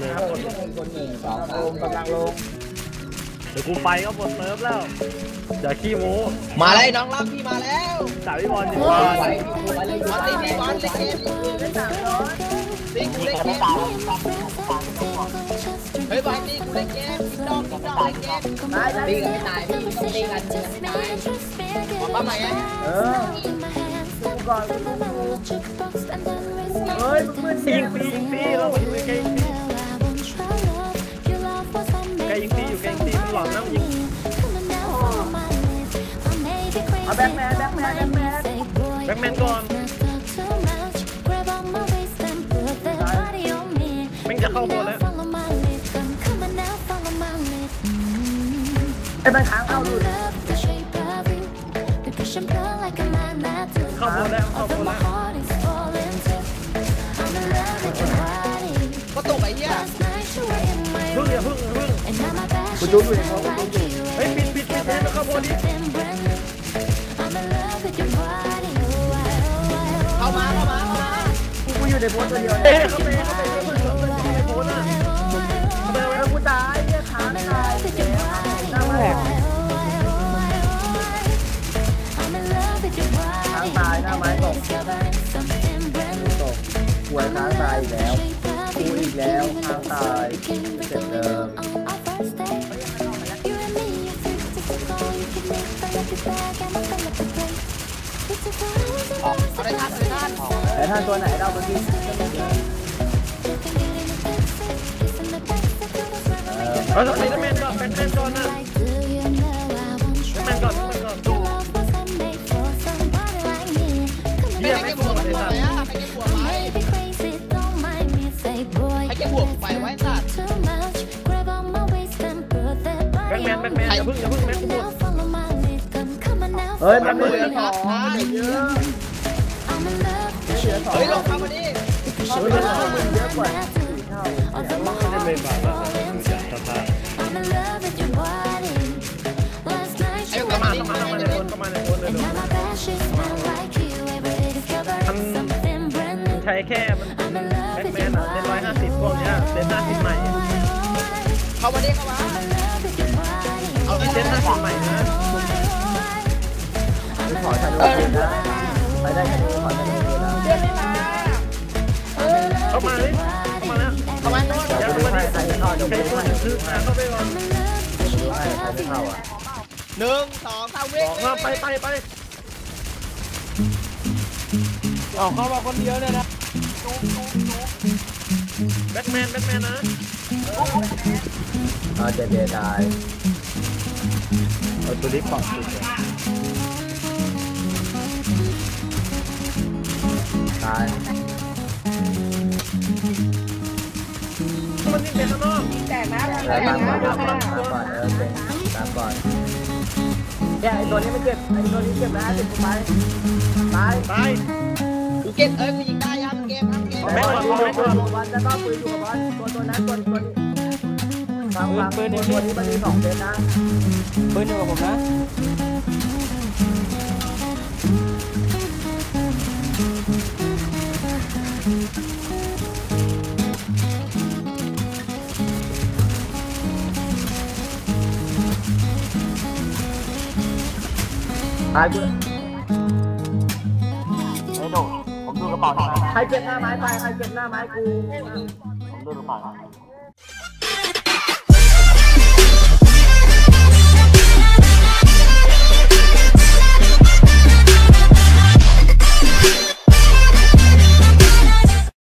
เลยคนหนึ่งสองลงกลังลง เดี๋ยวกูไปก็หมดเติฟแล้วอย่าขี้โม้มาเลยน้องรับพี่มาแล้วสาวิบอลอยู่บ้านบอลดีบอลเล็กเกมเล็กเล็กเกมเฮ้ยบอลนี่กูเล็กเกมดอกดอกเล็กเกมตายตีกันไม่ตายพี่ต้องตีกันไม่ตายปั๊มไหนเออก่อนเฮ้ยมึงมึงยิงปียิงปีเราไปยิงเง แบ็คแมนแบ็คแมนแบ็คแมนแบ็คแมนก่อนแม่งจะเข้าตัวแล้วไอ้มันค้างเอาดูดิเข้าตัวแล้วเข้าตัวแล้วก็ตกไปเนี่ยพึ่งอย่าพึ่งพึ่งกูจูนอยู่เขากูจูนอยู่เฮ้ยปิดปิดปิดปิดเข้าตัวดิ อยู่ในโพสต์ตัวเดียวเอ้เนี่ยยเข้าไปเข้าไปเข้าไปเข้าไปเข้าไปโพสต์อะเขาไปเอไว้อกูตายเนี่ยค้างตายหน้าแหลกค้างตายหน้าไม้ตกตกหวยค้างตายอีกแล้วกูอีกแล้วค้างตายเสร็จเดิม เอาได้ทันอาได้ทันแต่ถ้าตัวไหนเราเมื่อกี้เออเอาสไปเดอร์แมนก่อนแบทแมนก่อนนะแบทแมนก่อนแบทแมนก่อนเฮียให้ไม่แกกบวกเลยไปสัตว์อะให้แกบวกไปให้แกบวกไปไว้สัตว์แบทแมนแบทแมนอย่าพึ่งอย่าพึ่งแม็กกูหมด เฮ้ยมันไม่เหลือสองมันเหลือเยอะเหลือสองเฮ้ยลงมาวันนี้เฮ้ยมันเยอะกว่าเท่าไม่ได้เป็นแบบว่าดูจากสภาพไอ้เข้ามาเข้ามาเข้ามาในคนเข้ามาในคนเลยมันใช้แค่มันแบทแมนอะเล่นร้อยห้าสิบพวกเนี้ยเล่นห้าสิบใหม่ เข้ามาดิเข้ามาเอาเล่นห้าสิบใหม่นะ ขอถ่ายรูปนะไปได้แค่นี้ขอถ่ายรูปนะเข้ามาเลยเข้ามาแล้วเข้ามาโน่นอย่าไม่ตัวให้นี้ใครจะเข้าเดี๋ยวใครไม่ตัวให้นี้คือมาเข้าไปก่อนไม่ให้ใครจะเข้าอะหนึ่งสองสามวิ่องอกมาไปไปไปเอาเข้ามาคนเดียวเลยนะแบทแมนแบทแมนนะเอาเจเจตายเอาตัวนี้ปอกสุด ตายมันนี่เป็นข้างนอกแตก่อนตก่อนตามก่อนเออเป็นตามก่อนเนี่ยไอตัวนี้ไม่เก็บไอตัวนี้เก็บแล้วติดไปตายตายกูเก็บเอ้ยกูยิงได้ยังเกมทำเกมแม่ก่อนแม่ก่อนบอลจะต้องปืนอยู่กับบอลตัวตัวนั้นตัวตัวนี้ฟังฟังตัวตัวนี้มันมีสองเซนนะปืนอยู่กับผมนะ ตายกูไอ้หนูผมดูกระเป๋าหน่อยนะใครเก็บหน้าไม้ไปใครเก็บหน้าไม้กูผมดูกระเป๋าหน่อย